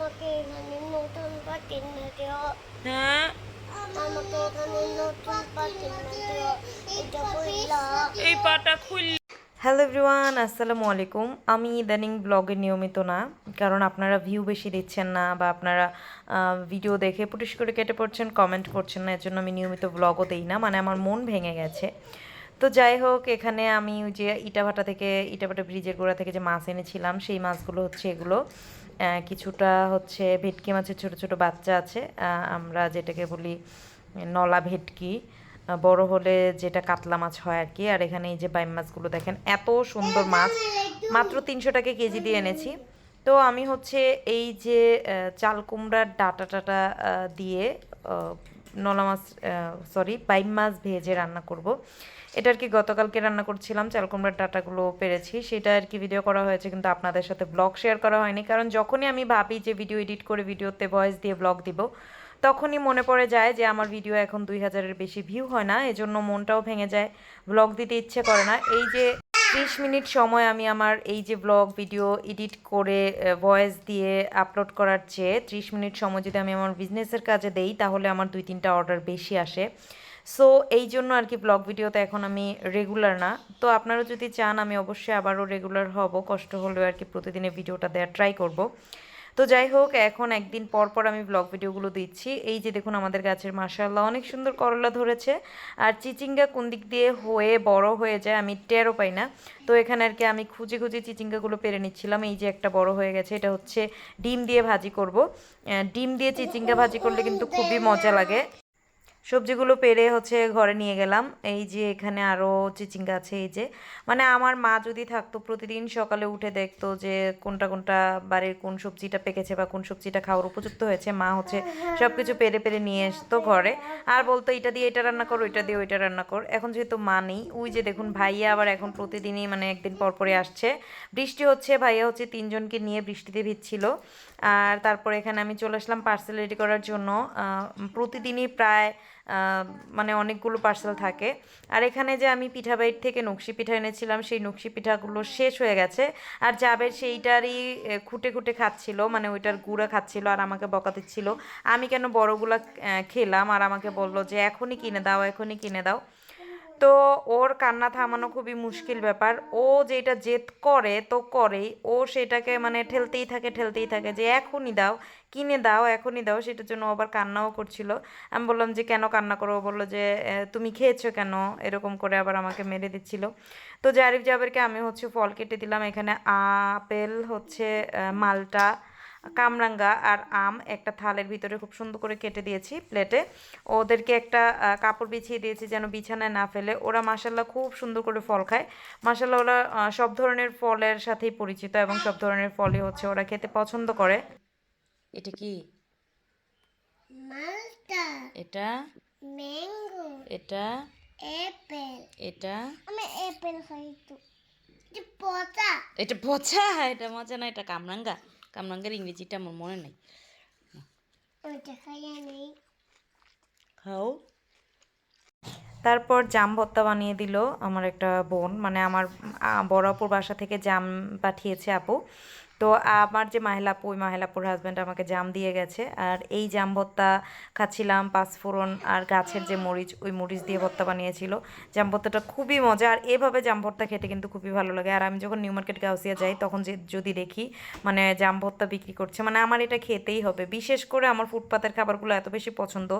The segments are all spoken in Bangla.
আমাকে এখানে নতুন পাটি না দিও হ্যাঁ আমাকে এখানে নতুন পাটি না দিও এটা বইলা এই পাটা খুল হ্যালো এভরিওয়ান আসসালামু আলাইকুম আমি ইদানিং ব্লগে নিয়মিত না কারণ আপনারা ভিউ বেশি দিচ্ছেন না বা আপনারা ভিডিও দেখে পুটিশ করে কেটে পড়ছেন কমেন্ট করছেন না এর জন্য আমি নিয়মিত ব্লগও দিই না মানে আমার মন ভেঙে গেছে তো যাই হোক এখানে আমি ওই যে ইটাভাটা থেকে ইটাভাটা ব্রিজের গোড়া থেকে যে মাছ এনেছিলাম সেই মাছগুলো হচ্ছে এগুলো কিছুটা হচ্ছে ভেটকি মাছের ছোট ছোট বাচ্চা আছে। আমরা যেটাকে বলি নলা ভেটকি। বড় হলে যেটা কাতলা মাছ হয় আর কি। আর এখানে এই যে বাইম মাছগুলো দেখেন, এত সুন্দর মাছ। মাত্র তিনশো টাকা কেজি দিয়ে এনেছি। তো আমি হচ্ছে এই যে চাল কুমড়ার ডাটা টাটা দিয়ে নলা মাছ সরি বাইম মাছ ভেজে রান্না করব। এটা আর কি গতকালকে রান্না করছিলাম চাল কুমড়ার ডাটাগুলো পেরেছি। সেটা আর কি ভিডিও করা হয়েছে, কিন্তু আপনাদের সাথে ব্লগ শেয়ার করা হয়নি। কারণ যখনই আমি ভাবি যে ভিডিও এডিট করে ভিডিওতে ভয়েস দিয়ে ব্লগ দিব, তখনই মনে পড়ে যায় যে আমার ভিডিও এখন দুই হাজারের বেশি ভিউ হয় না। এজন্য মনটাও ভেঙে যায় ব্লগ দিতে ইচ্ছে করে না। এই যে ত্রিশ মিনিট সময় আমি আমার এই যে ব্লগ ভিডিও এডিট করে ভয়েস দিয়ে আপলোড করার চেয়ে ত্রিশ মিনিট সময় যদি আমি আমার বিজনেসের কাজে দেই, তাহলে আমার দুই তিনটা অর্ডার বেশি আসে। সো এই জন্য আর কি ব্লগ ভিডিওতে এখন আমি রেগুলার না। তো আপনারা যদি চান, আমি অবশ্যই আবারও রেগুলার হব। কষ্ট হলেও আর কি প্রতিদিনের ভিডিওটা দেওয়ার ট্রাই করব। তো যাই হোক, এখন একদিন পর পর আমি ব্লগ ভিডিওগুলো দিচ্ছি। এই যে দেখুন, আমাদের গাছের মার্শাল্লাহ অনেক সুন্দর করলা ধরেছে। আর চিচিঙ্গা কোন দিক দিয়ে হয়ে বড় হয়ে যায়, আমি টেরও পাই না। তো এখানে আর কি আমি খুঁজে খুঁজে চিচিঙ্গাগুলো পেরে নিচ্ছিলাম। এই যে একটা বড় হয়ে গেছে, এটা হচ্ছে ডিম দিয়ে ভাজি করব। ডিম দিয়ে চিচিঙ্গা ভাজি করলে কিন্তু খুবই মজা লাগে। সবজিগুলো পেরে হচ্ছে ঘরে নিয়ে গেলাম। এই যে এখানে আরও চিচিঙ্গা আছে, এই যে। মানে আমার মা যদি থাকতো, প্রতিদিন সকালে উঠে দেখতো যে কোনটা কোনটা বাড়ির কোন সবজিটা পেকেছে বা কোন সবজিটা খাওয়ার উপযুক্ত হয়েছে, মা হচ্ছে সব কিছু পেরে পেরে নিয়ে আসতো ঘরে। আর বলতো, এটা দিয়ে এটা রান্না কর, ওইটা দিয়ে ওইটা রান্না কর। এখন যেহেতু মা নেই, ওই যে দেখুন, ভাইয়া আবার এখন প্রতিদিনই মানে একদিন পর পরে আসছে। বৃষ্টি হচ্ছে, ভাইয়া হচ্ছে তিনজনকে নিয়ে বৃষ্টিতে ভিজছিল। আর তারপরে এখানে আমি চলে আসলাম, পার্সেল রেডি করার জন্য। প্রতিদিনই প্রায় মানে অনেকগুলো পার্সেল থাকে। আর এখানে যে আমি পিঠা বাইট থেকে নকশি পিঠা এনেছিলাম, সেই নকশি পিঠাগুলো শেষ হয়ে গেছে। আর জাবের সেইটারই খুঁটে খুঁটে খাচ্ছিল মানে ওইটার গুঁড়া খাচ্ছিল আর আমাকে বকা দিচ্ছিল আমি কেন বড়গুলা খেলাম আর আমাকে বলল যে, এখনই কিনে দাও, এখনই কিনে দাও। তো ওর কান্না থামানো খুবই মুশকিল ব্যাপার। ও যেটা জেদ করে, তো করেই। ও সেটাকে মানে ঠেলতেই থাকে ঠেলতেই থাকে যে, এখনই দাও, কিনে দাও, এখনই দাও। সেটার জন্য আবার কান্নাও করছিল। আমি বললাম যে, কেন কান্না করো? বলল যে তুমি খেয়েছো কেন? এরকম করে আবার আমাকে মেরে দিচ্ছিল। তো জারিফ জাবেরকে আমি হচ্ছে ফল কেটে দিলাম। এখানে আপেল হচ্ছে মালটা কামরাঙ্গা আর আম একটা থালের ভিতরে খুব সুন্দর করে কেটে দিয়েছি প্লেটে। ওদেরকে একটা কাপড় বিছিয়ে দিয়েছি যেন বিছানায় না ফেলে। ওরা মাসাল্লাহ খুব সুন্দর করে ফল খায়। মাসাল্লাহ ওরা সব ধরনের ফলের সাথেই পরিচিত এবং সব ধরনের ফলই হচ্ছে ওরা খেতে পছন্দ করে। এটা কি? মালটা। এটা? ম্যাঙ্গো। এটা? অ্যাপেল। এটা? আমি অ্যাপেল খাই তো যে পচা। এটা পচা? এটা মজা না এটা কামরাঙ্গা? কামরাঙ্গার ইংরেজিটা আমার মনে নেই খাও তারপর জাম ভত্তা বানিয়ে দিল আমার একটা বোন মানে আমার বড় আপুর বাসা থেকে জাম পাঠিয়েছে আপু তো আমার যে মাহিলা আপু ওই মাহিলা আপুর হাজব্যান্ড আমাকে জাম দিয়ে গেছে। আর এই জাম ভর্তা খাচ্ছিলাম, পাঁচফোড়ন আর গাছের যে মরিচ, ওই মরিচ দিয়ে ভর্তা বানিয়েছিল। জাম ভর্তাটা খুবই মজা, আর এভাবে জাম ভর্তা খেতে কিন্তু খুবই ভালো লাগে। আর আমি যখন নিউ মার্কেট গাউসিয়া যাই, তখন যে যদি দেখি মানে জাম ভর্তা বিক্রি করছে মানে আমার এটা খেতেই হবে। বিশেষ করে আমার ফুটপাতের খাবারগুলো এত বেশি পছন্দ।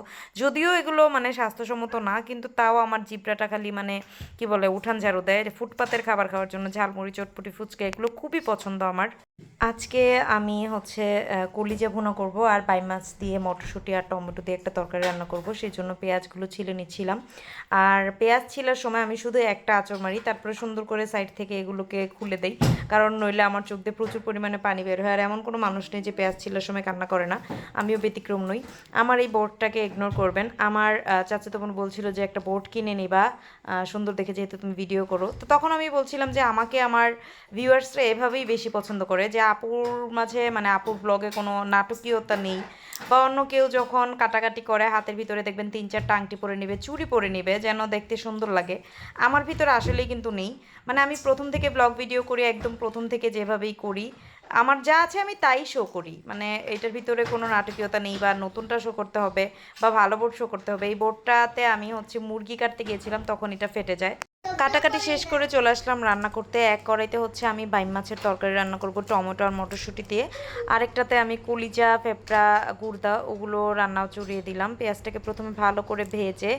যদিও এগুলো মানে স্বাস্থ্যসম্মত না, কিন্তু তাও আমার জিব্রাটা খালি মানে কি বলে, উঠান ঝাড়ু দেয়। ফুটপাতের খাবার খাওয়ার জন্য ঝালমুড়ি, চটপটি, ফুচকা, এগুলো খুবই পছন্দ আমার। আজকে আমি হচ্ছে কলিজা ভুনা করব আর বাই মাছ দিয়ে মটরশুঁটি আর টমেটো দিয়ে একটা তরকারি রান্না করব সেই জন্য পেঁয়াজগুলো ছিলে নিচ্ছিলাম। আর পেঁয়াজ ছিলার সময় আমি শুধু একটা আঁচড় মারি, তারপরে সুন্দর করে সাইড থেকে এগুলোকে খুলে দেই, কারণ নইলে আমার চোখ দিয়ে প্রচুর পরিমাণে পানি বের হয়। আর এমন কোনো মানুষ নেই যে পেঁয়াজ ছিলার সময় কান্না করে না, আমিও ব্যতিক্রম নই। আমার এই বোর্ডটাকে ইগনোর করবেন। আমার চাচা তখন বলছিল যে, একটা বোর্ড কিনে নিবা সুন্দর দেখে যেহেতু তুমি ভিডিও করো। তো তখন আমি বলছিলাম যে, আমাকে আমার ভিউয়ার্সরা এভাবেই বেশি পছন্দ করে যে আপুর মাঝে মানে আপুর ব্লগে কোনো নাটকীয়তা নেই বা অন্য কেউ যখন কাটাকাটি করে, হাতের ভিতরে দেখবেন তিন চারটা আংটি পরে নেবে চুরি পরে নেবে, যেন দেখতে সুন্দর লাগে। আমার ভিতরে আসলেই কিন্তু নেই। মানে আমি প্রথম থেকে ব্লগ ভিডিও করি, একদম প্রথম থেকে যেভাবেই করি। আমার যা আছে আমি তাই শো করি। মানে এটার ভিতরে কোনো নাটকীয়তা নেই বা নতুনটা শো করতে হবে বা ভালো বোর্ড শো করতে হবে। এই বোর্ডটাতে আমি হচ্ছে মুরগি কাটতে গিয়েছিলাম, তখন এটা ফেটে যায়। কাটাকাটি শেষ করে চলে আসলাম রান্না করতে। এক কড়াইতে হচ্ছে আমি বাইম মাছের তরকারি রান্না করব, টমেটো আর মটরশুঁটি দিয়ে। আরেকটাতে আমি কলিজা, পেঁপড়া, গুড়দা ওগুলো রান্নাও চড়িয়ে দিলাম। পেঁয়াজটাকে প্রথমে ভালো করে ভেজে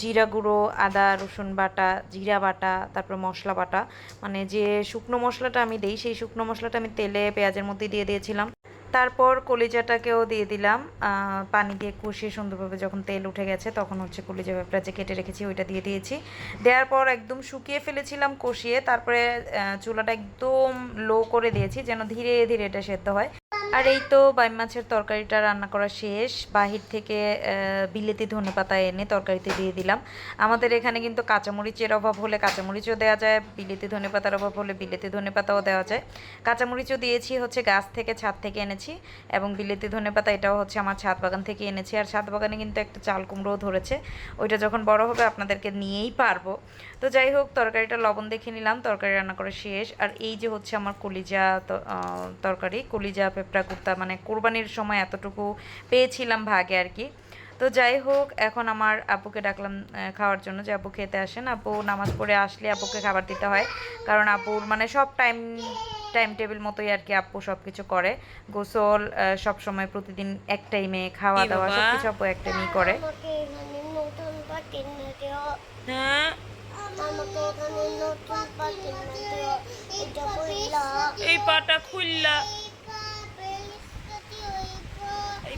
জিরা গুঁড়ো, আদা, রসুন বাটা, জিরা বাটা, তারপর মশলা বাটা। মানে যে শুকনো মশলাটা আমি দিই, সেই শুকনো মশলাটা আমি তেলে, পেঁয়াজের মধ্যে দিয়ে দিয়েছিলাম। তারপর কলিজাটাকেও দিয়ে দিলাম। পানি দিয়ে কষিয়ে সুন্দরভাবে যখন তেল উঠে গেছে, তখন হচ্ছে কলিজা ব্যাপারটা যে কেটে রেখেছি, ওইটা দিয়ে দিয়েছি। দেওয়ার পর একদম শুকিয়ে ফেলেছিলাম কষিয়ে, তারপরে চুলাটা একদম লো করে দিয়েছি, যেন ধীরে ধীরে এটা সেদ্ধ হয়। আর এই তো বাইম মাছের তরকারিটা রান্না করা শেষ। বাহির থেকে বিলেতি ধনে পাতা এনে তরকারিতে দিয়ে দিলাম। আমাদের এখানে কিন্তু কাঁচামরিচের অভাব হলে কাঁচামরিচও দেওয়া যায়, বিলেতি ধনে পাতার অভাব হলে বিলেতি ধনে পাতাও দেওয়া যায়। কাঁচামরিচও দিয়েছি হচ্ছে গাছ থেকে, ছাদ থেকে এনেছি এবং বিলেতি ধনে পাতা এটাও হচ্ছে আমার ছাদ বাগান থেকে এনেছি। আর ছাদ বাগানে কিন্তু একটা চাল কুমড়োও ধরেছে। ওইটা যখন বড় হবে আপনাদেরকে নিয়েই পারব। তো যাই হোক, তরকারিটা লবণ দেখে নিলাম, তরকারি রান্না করা শেষ। আর এই যে হচ্ছে আমার কলিজা তরকারি, কলিজা পেঁপড়া কুর্তা মানে কোরবানির সময় এতটুকু পেয়েছিলাম ভাগে আর কি। তো যাই হোক এখন আমার আপুকে ডাকলাম খাওয়ার জন্য যে আপু খেতে আসেন। আপু নামাজ পড়ে আসলে আপুকে খাবার দিতে হয়। কারণ আপুর মানে সব টাইম টাইম টেবিল মতোই আর কি আপু সব কিছু করে। গোসল সব সময় প্রতিদিন এক টাইমে খাওয়া দাওয়া সব কিছু আপু এক টাইমই করে। আমাকে এখানে নতুন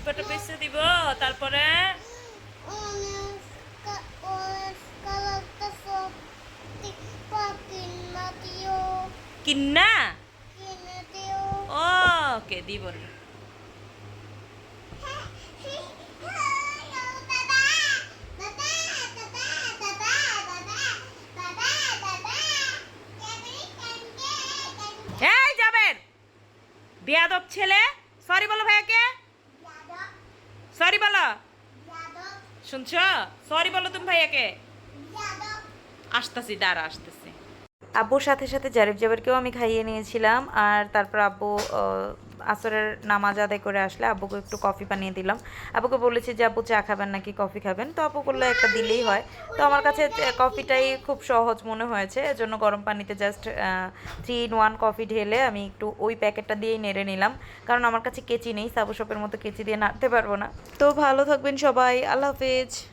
পাটা বেঁচে দিব তারপরে কিন্না? ওকে দিব বিয়াদব ছেলে সরি বলো ভাইয়াকে সরি বলো শুনছ? সরি বলো তুমি ভাইয়াকে। আসতেছি, দাঁড়া, আসতেছি। আব্বুর সাথে সাথে জারিফ জাবারকেও আমি খাইয়ে নিয়েছিলাম, আর তারপর আব্বু আসরের নামাজ আদায় করে আসলে আব্বুকে একটু কফি বানিয়ে দিলাম। আব্বুকে বলেছি যে, আব্বু চা খাবেন নাকি কফি খাবেন? তো আব্বু করলে একটা দিলেই হয়। তো আমার কাছে কফিটাই খুব সহজ মনে হয়েছে। এজন্য গরম পানিতে just three in one coffee ঢেলে আমি একটু ওই প্যাকেটটা দিয়েই নেড়ে নিলাম। কারণ আমার কাছে কেচি নেই সাবু শপের মতো কেচি দিয়ে নাড়তে পারব না। তো ভালো থাকবেন সবাই। আল্লাহ হাফেজ।